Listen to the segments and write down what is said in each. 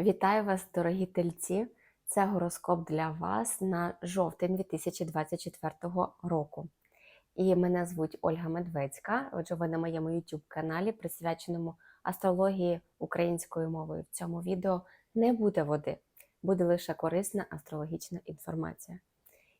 Вітаю вас, дорогі тельці! Це гороскоп для вас на жовтень 2024 року. І мене звуть Ольга Медведська. Отже, ви на моєму YouTube каналі, присвяченому астрології українською мовою. В цьому відео не буде води, буде лише корисна астрологічна інформація.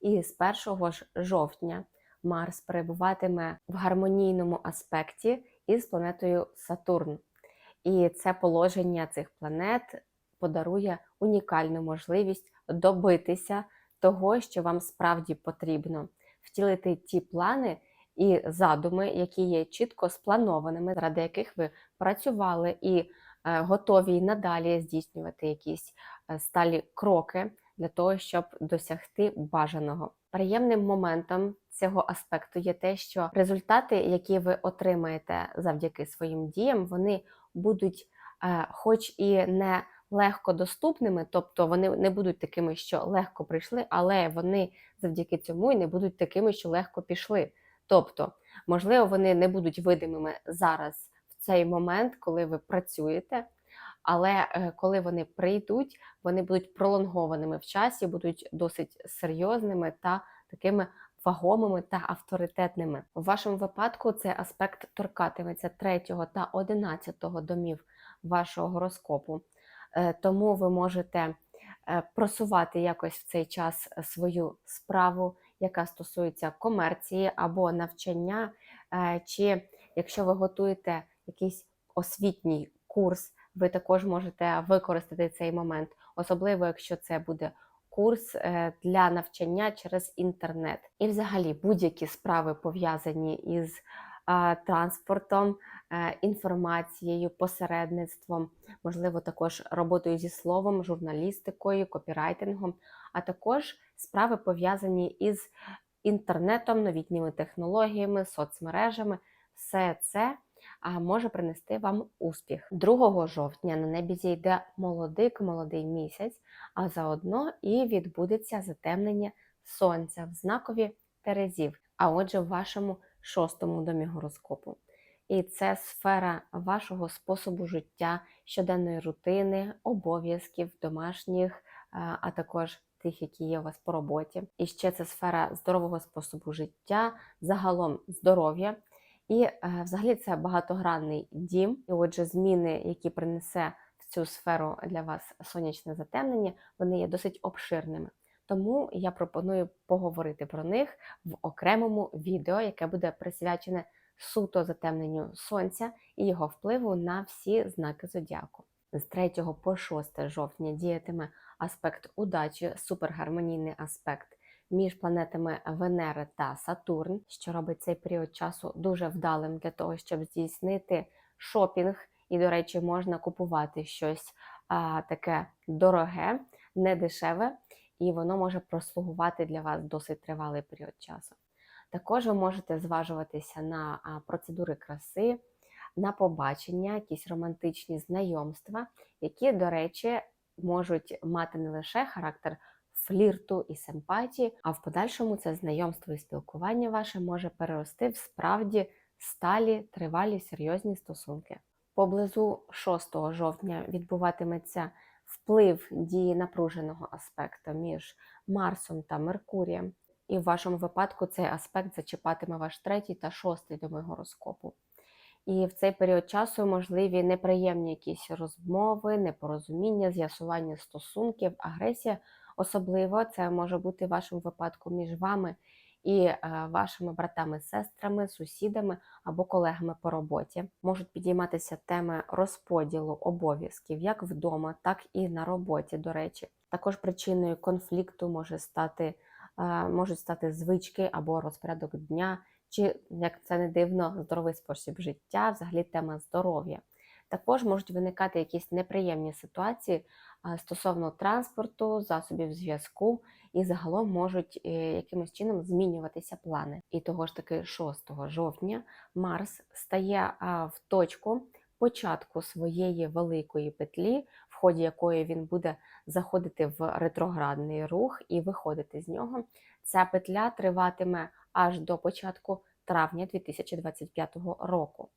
І з 1 ж жовтня Марс перебуватиме в гармонійному аспекті із планетою Сатурн. І це положення цих планет подарує унікальну можливість добитися того, що вам справді потрібно, втілити ті плани і задуми, які є чітко спланованими, заради яких ви працювали і е, готові й надалі здійснювати якісь е, сталі кроки для того, щоб досягти бажаного. Приємним моментом цього аспекту є те, що результати, які ви отримаєте завдяки своїм діям, вони будуть, е, хоч і не легко доступними, тобто вони не будуть такими, що легко прийшли, але вони завдяки цьому і не будуть такими, що легко пішли. Тобто, можливо, вони не будуть видимими зараз в цей момент, коли ви працюєте. Але е, коли вони прийдуть, вони будуть пролонгованими в часі, будуть досить серйозними та такими вагомими та авторитетними. У вашому випадку цей аспект торкатиметься 3 та 11 домів вашого гороскопу. Е, тому ви можете е, просувати якось в цей час свою справу, яка стосується комерції або навчання, е, чи якщо ви готуєте якийсь освітній курс, ви також можете використати цей момент, особливо якщо це буде курс для навчання через інтернет. І, взагалі, будь-які справи пов'язані із транспортом, Е, інформацією, посередництвом, можливо, також роботою зі словом, журналістикою, копірайтингом, а також справи пов'язані із інтернетом, новітніми технологіями, соцмережами. Все це може принести вам успіх. 2 жовтня на небі зійде молодик, молодий місяць, а заодно і відбудеться затемнення сонця в знакові Терезів, а отже, в вашому шостому домі гороскопу. І це сфера вашого способу життя, щоденної рутини, обов'язків, домашніх, е, а також тих, які є у вас по роботі. І ще це сфера здорового способу життя, загалом здоров'я. І е, взагалі це багатогранний дім. І отже, зміни, які принесе в цю сферу для вас сонячне затемнення, вони є досить обширними. Тому я пропоную поговорити про них в окремому відео, яке буде присвячене суто затемненню сонця і його впливу на всі знаки зодіаку. З 3 по 6 жовтня діятиме аспект удачі, супергармонійний аспект між планетами Венера та Сатурн, що робить цей період часу дуже вдалим для того, щоб здійснити шопінг. І, до речі, можна купувати щось а, таке дороге, недешеве, і воно може прослугувати для вас досить тривалий період часу. Також ви можете зважуватися на процедури краси, на побачення, якісь романтичні знайомства, які, до речі, можуть мати не лише характер флірту і симпатії, а в подальшому це знайомство і спілкування ваше може перерости в справді сталі, тривалі, серйозні стосунки. Поблизу 6 жовтня відбуватиметься вплив дії напруженого аспекту між Марсом та Меркурієм. І в вашому випадку цей аспект зачіпатиме ваш третій та шостий доми гороскопу. І в цей період часу можливі неприємні якісь розмови, непорозуміння, з'ясування стосунків, агресія. Особливо це може бути в вашому випадку між вами і е, вашими братами, сестрами, сусідами або колегами по роботі. Можуть підійматися теми розподілу обов'язків як вдома, так і на роботі. До речі, також причиною конфлікту може стати можуть стати звички або розпорядок дня, чи, як це не дивно, здоровий спосіб життя, взагалі тема здоров'я. Також можуть виникати якісь неприємні ситуації стосовно транспорту, засобів зв'язку, і загалом можуть е, якимось чином змінюватися плани. І того ж таки 6 жовтня Марс стає в точку початку своєї великої петлі, в ході якої він буде заходити в ретроградний рух і виходити з нього. Ця петля триватиме аж до початку травня 2025 року.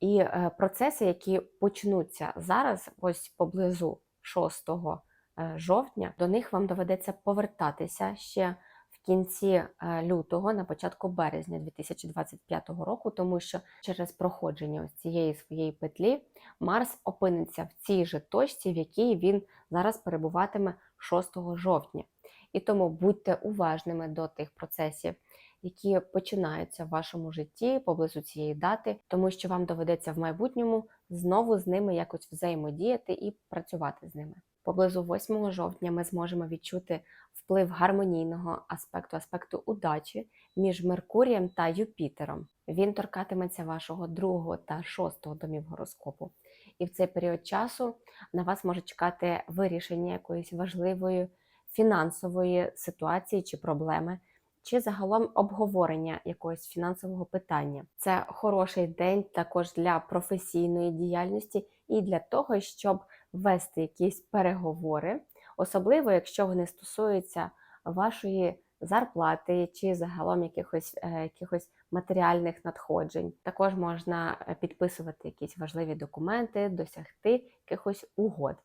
І е, процеси, які почнуться зараз, ось поблизу 6 е, жовтня, до них вам доведеться повертатися ще в кінці е, лютого, на початку березня 2025 року, тому що через проходження ось цієї своєї петлі Марс опиниться в цій же точці, в якій він зараз перебуватиме 6 жовтня. І тому будьте уважними до тих процесів, які починаються в вашому житті поблизу цієї дати, тому що вам доведеться в майбутньому знову з ними якось взаємодіяти і працювати з ними. Поблизу 8 жовтня ми зможемо відчути вплив гармонійного аспекту, аспекту удачі між Меркурієм та Юпітером. Він торкатиметься вашого другого та шостого домів гороскопу. І в цей період часу на вас може чекати вирішення якоїсь важливої фінансової ситуації чи проблеми, чи загалом обговорення якогось фінансового питання. Це хороший день також для професійної діяльності і для того, щоб вести якісь переговори, особливо якщо вони стосуються вашої зарплати чи загалом якихось, е, якихось матеріальних надходжень. Також можна е, підписувати якісь важливі документи, досягти якихось угод.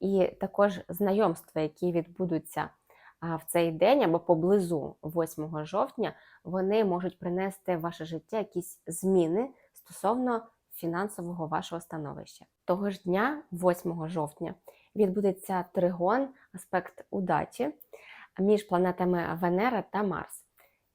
І також знайомства, які відбудуться в цей день або поблизу 8 жовтня, вони можуть принести в ваше життя якісь зміни стосовно фінансового вашого становища. Того ж дня, 8 жовтня, відбудеться тригон, аспект удачі між планетами Венера та Марс.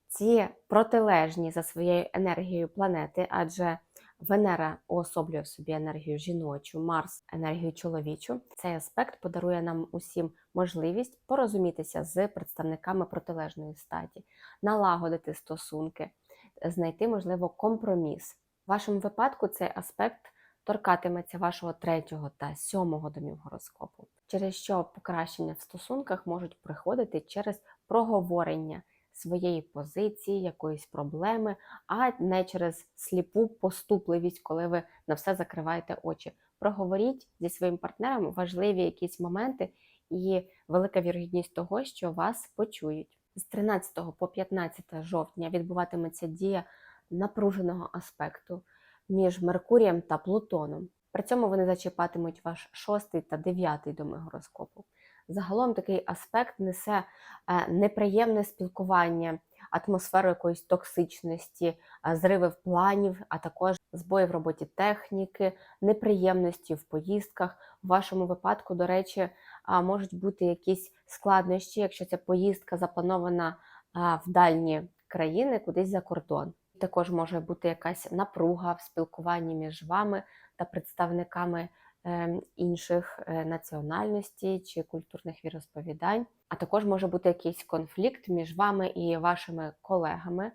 Ці протилежні за своєю енергією планети, адже Венера уособлює в собі енергію жіночу, Марс енергію чоловічу. Цей аспект подарує нам усім можливість порозумітися з представниками протилежної статі, налагодити стосунки, знайти, можливо, компроміс. В вашому випадку цей аспект торкатиметься вашого третього та сьомого домів гороскопу, через що покращення в стосунках можуть приходити через проговорення своєї позиції, якоїсь проблеми, а не через сліпу поступливість, коли ви на все закриваєте очі. Проговоріть зі своїм партнером важливі якісь моменти і велика вірогідність того, що вас почують. З 13 по 15 жовтня відбуватиметься дія напруженого аспекту між Меркурієм та Плутоном. При цьому вони зачіпатимуть ваш шостий та дев'ятий доми гороскопу. Загалом такий аспект несе е, неприємне спілкування, атмосферу якоїсь токсичності, е, зриви планів, а також збої в роботі техніки, неприємності в поїздках. В вашому випадку, до речі, можуть бути якісь складнощі, якщо ця поїздка запланована в дальні країни, кудись за кордон. Також може бути якась напруга в спілкуванні між вами та представниками інших е, національностей чи культурних віросповідань. А також може бути якийсь конфлікт між вами і вашими колегами е,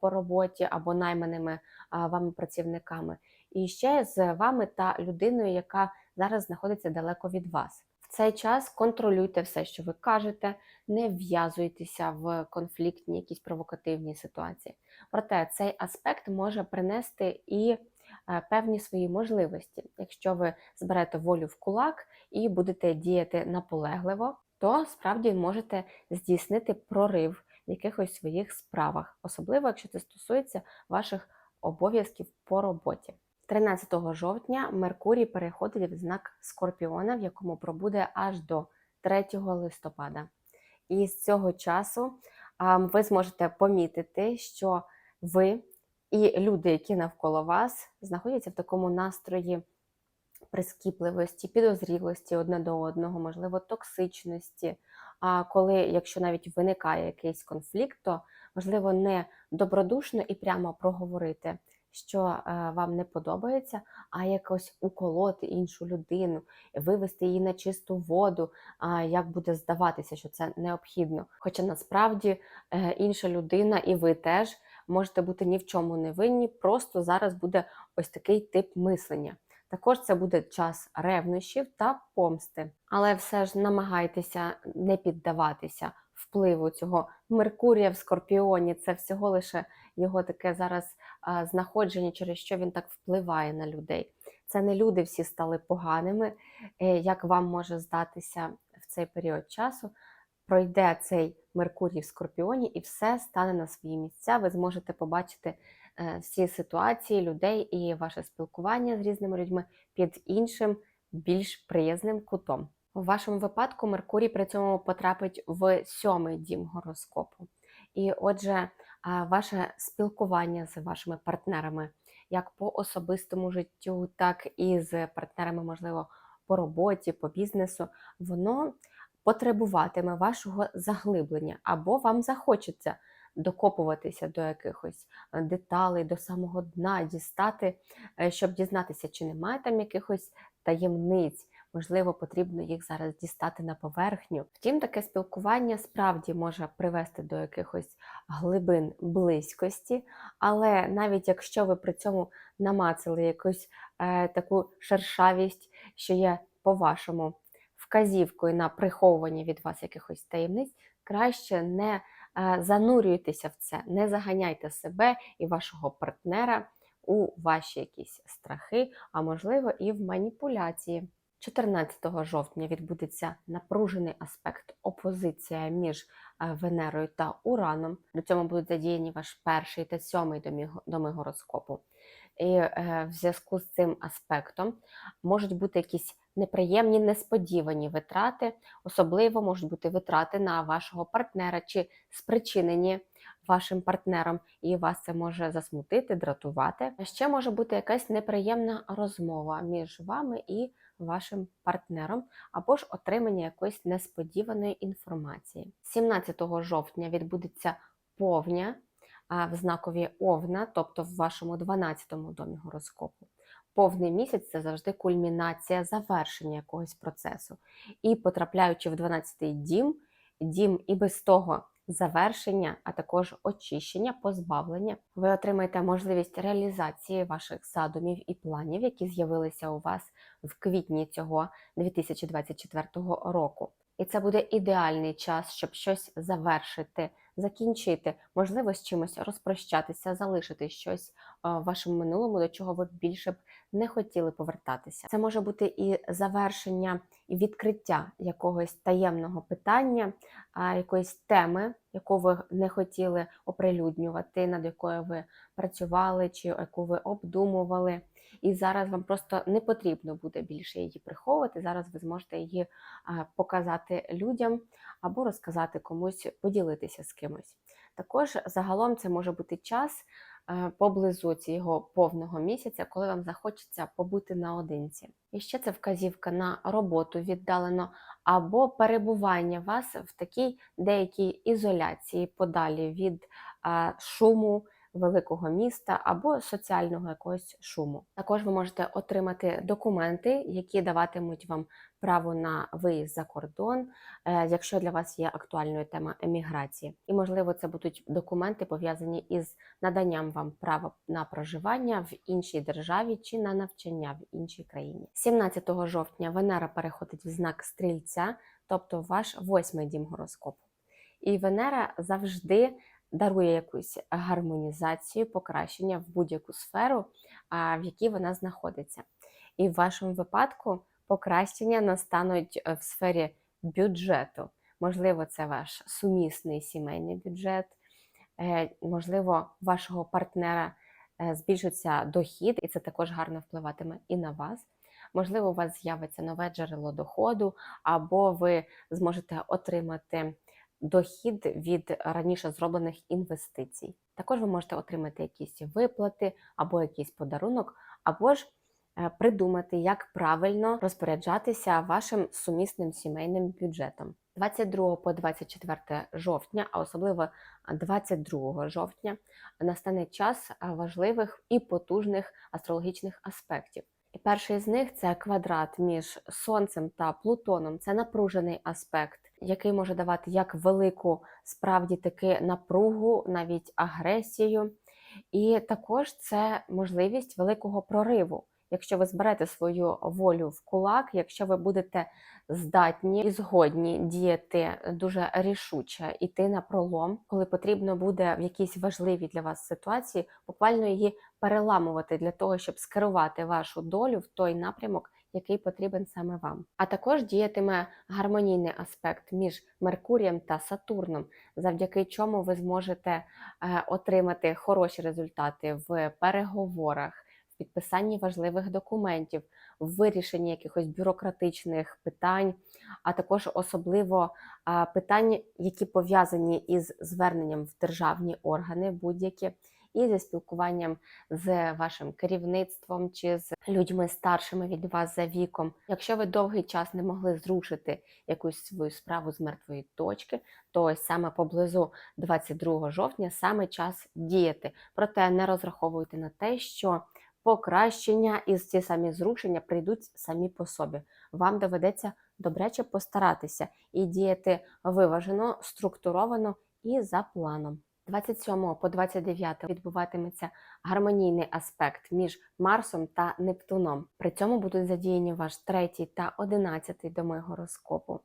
по роботі або найманими е, вами працівниками. І ще з вами та людиною, яка зараз знаходиться далеко від вас. В цей час контролюйте все, що ви кажете, не вв'язуйтеся в конфліктні, якісь провокативні ситуації. Проте цей аспект може принести і певні свої можливості. Якщо ви зберете волю в кулак і будете діяти наполегливо, то справді можете здійснити прорив в якихось своїх справах, особливо якщо це стосується ваших обов'язків по роботі. 13 жовтня Меркурій переходить в знак Скорпіона, в якому пробуде аж до 3 листопада. І з цього часу ви зможете помітити, що ви і люди, які навколо вас, знаходяться в такому настрої прискіпливості, підозрілості одне до одного, можливо, токсичності. А коли, якщо навіть виникає якийсь конфлікт, то важливо не добродушно і прямо проговорити що е, вам не подобається, а якось уколоти іншу людину, вивести її на чисту воду, як буде здаватися, що це необхідно. Хоча насправді е, інша людина, і ви теж можете бути ні в чому не винні, просто зараз буде ось такий тип мислення. Також це буде час ревнощів та помсти, але все ж намагайтеся не піддаватися впливу цього Меркурія в Скорпіоні. Це всього лише його таке зараз знаходження, через що він так впливає на людей. Це не люди всі стали поганими, е, як вам може здатися в цей період часу. Пройде цей Меркурій в Скорпіоні, і все стане на свої місця. Ви зможете побачити е, всі ситуації людей і ваше спілкування з різними людьми під іншим, більш приязним кутом. У вашому випадку Меркурій при цьому потрапить в сьомий дім гороскопу. І отже, ваше спілкування з вашими партнерами, як по особистому життю, так і з партнерами, можливо, по роботі, по бізнесу, воно потребуватиме вашого заглиблення, або вам захочеться докопуватися до якихось е, деталей, до самого дна, дістати, е, щоб дізнатися, чи немає там якихось таємниць. Можливо, потрібно їх зараз дістати на поверхню. Втім, таке спілкування справді може привести до якихось глибин близькості, але навіть якщо ви при цьому намацали якусь е, таку шершавість, що є по-вашому вказівкою на приховування від вас якихось таємниць, краще не е, занурюйтеся в це, не заганяйте себе і вашого партнера у ваші якісь страхи, а можливо і в маніпуляції. 14 жовтня відбудеться напружений аспект опозиція між е, Венерою та Ураном. До цього будуть задіяні ваш перший та сьомий доми гороскопу. І е, в зв'язку з цим аспектом можуть бути якісь неприємні, несподівані витрати, особливо можуть бути витрати на вашого партнера чи спричинені вашим партнером, і вас це може засмутити, дратувати. Ще може бути якась неприємна розмова між вами і вашим партнером, або ж отримання якоїсь несподіваної інформації. 17 жовтня відбудеться повня в знакові Овна, тобто в вашому 12-му домі гороскопу. Повний місяць це завжди кульмінація завершення якогось процесу. І потрапляючи в 12-й дім, дім і без того завершення, а також очищення, позбавлення, ви отримаєте можливість реалізації ваших задумів і планів, які з'явилися у вас в квітні цього 2024 року. І це буде ідеальний час, щоб щось завершити, закінчити, можливо, з чимось розпрощатися, залишити щось в вашому минулому, до чого ви більше б не хотіли повертатися. Це може бути і завершення, відкриття якогось таємного питання, якоїсь теми, яку ви не хотіли оприлюднювати, над якою ви працювали, чи яку ви обдумували. І зараз вам просто не потрібно буде більше її приховувати. Зараз ви зможете її показати людям або розказати комусь, поділитися з кимось. Також загалом це може бути час поблизу цього повного місяця, коли вам захочеться побути наодинці. І ще це вказівка на роботу віддалено або перебування вас в такій деякій ізоляції, подалі від шуму великого міста або соціального якогось шуму. Також ви можете отримати документи, які даватимуть вам право на виїзд за кордон, е, якщо для вас є актуальною тема еміграції. І, можливо, це будуть документи пов'язані із наданням вам права на проживання в іншій державі чи на навчання в іншій країні. 17 жовтня Венера переходить в знак стрільця, тобто ваш восьмий дім гороскопу. І Венера завжди дарує якусь гармонізацію, покращення в будь-яку сферу, в якій вона знаходиться. І в вашому випадку покращення настануть е, в сфері бюджету. Можливо, це ваш сумісний сімейний бюджет, е, можливо, вашого партнера е, збільшиться дохід, і це також гарно впливатиме і на вас. Можливо, у вас з'явиться нове джерело доходу, або ви зможете отримати дохід від раніше зроблених інвестицій. Також ви можете отримати якісь виплати або якийсь подарунок, або ж е, придумати, як правильно розпоряджатися вашим сумісним сімейним бюджетом. 22 по 24 жовтня, а особливо 22 жовтня, настане час важливих і потужних астрологічних аспектів. І перший з них це квадрат між Сонцем та Плутоном. Це напружений аспект, який може давати як велику справді таки напругу, навіть агресію. І також це можливість великого прориву. Якщо ви зберете свою волю в кулак, якщо ви будете здатні і згодні діяти дуже рішуче, іти на пролом, коли потрібно буде в якійсь важливій для вас ситуації, буквально її переламувати для того, щоб скерувати вашу долю в той напрямок, який потрібен саме вам. А також діятиме гармонійний аспект між Меркурієм та Сатурном, завдяки чому ви зможете е, отримати хороші результати в переговорах підписанні важливих документів, в вирішенні якихось бюрократичних питань, а також особливо питань, які пов'язані із зверненням в державні органи будь-які, і зі спілкуванням з вашим керівництвом чи з людьми старшими від вас за віком. Якщо ви довгий час не могли зрушити якусь свою справу з мертвої точки, то ось саме поблизу 22 жовтня саме час діяти. Проте не розраховуйте на те, що покращення і ці самі зрушення прийдуть самі по собі. Вам доведеться добряче постаратися і діяти виважено, структуровано і за планом. 27 по 29 відбуватиметься гармонійний аспект між Марсом та Нептуном. При цьому будуть задіяні ваш третій та одинадцятий доми гороскопу.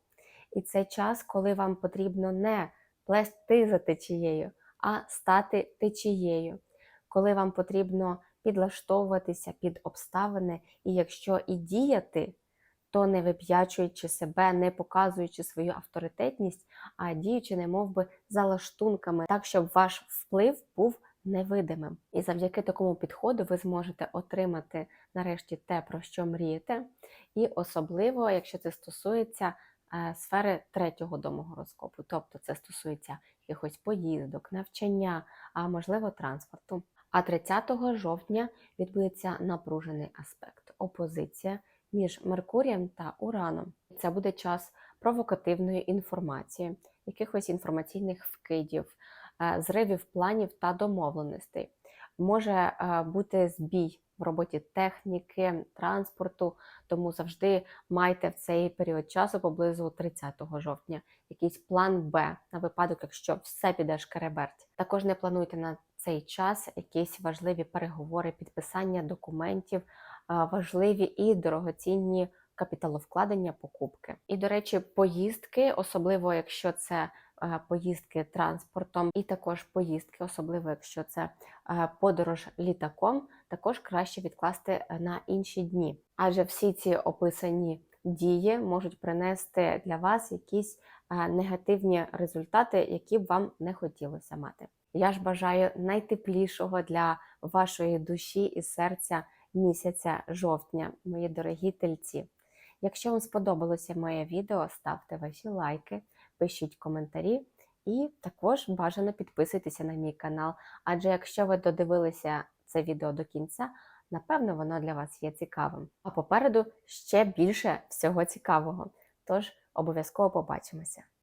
І це час, коли вам потрібно не плести за течією, а стати течією, коли вам потрібно підлаштовуватися під обставини, і якщо і діяти, то не вип'ячуючи себе, не показуючи свою авторитетність, а діючи, немов би, за лаштунками, так щоб ваш вплив був невидимим. І завдяки такому підходу ви зможете отримати нарешті те, про що мрієте, і особливо, якщо це стосується е, сфери третього дому гороскопу, тобто це стосується якихось поїздок, навчання, а можливо транспорту. А 30 жовтня відбудеться напружений аспект опозиція між Меркурієм та Ураном. Це буде час провокативної інформації, якихось інформаційних вкидів, е, зривів планів та домовленостей. Може е, бути збій в роботі техніки, транспорту, тому завжди майте в цей період часу поблизу 30 жовтня якийсь план Б на випадок, якщо все піде шкереберть. Також не плануйте на цей час якісь важливі переговори, підписання документів, важливі і дорогоцінні капіталовкладення, покупки. І, до речі, поїздки, особливо якщо це е, поїздки транспортом, і також поїздки, особливо якщо це е, подорож літаком, також краще відкласти на інші дні. Адже всі ці описані дії можуть принести для вас якісь е, негативні результати, які б вам не хотілося мати. Я ж бажаю найтеплішого для вашої душі і серця місяця жовтня, мої дорогі тельці. Якщо вам сподобалося моє відео, ставте ваші лайки, пишіть коментарі і також бажано підписуйтеся на мій канал. Адже якщо ви додивилися це відео до кінця, напевно, воно для вас є цікавим. А попереду ще більше всього цікавого. Тож обов'язково побачимося!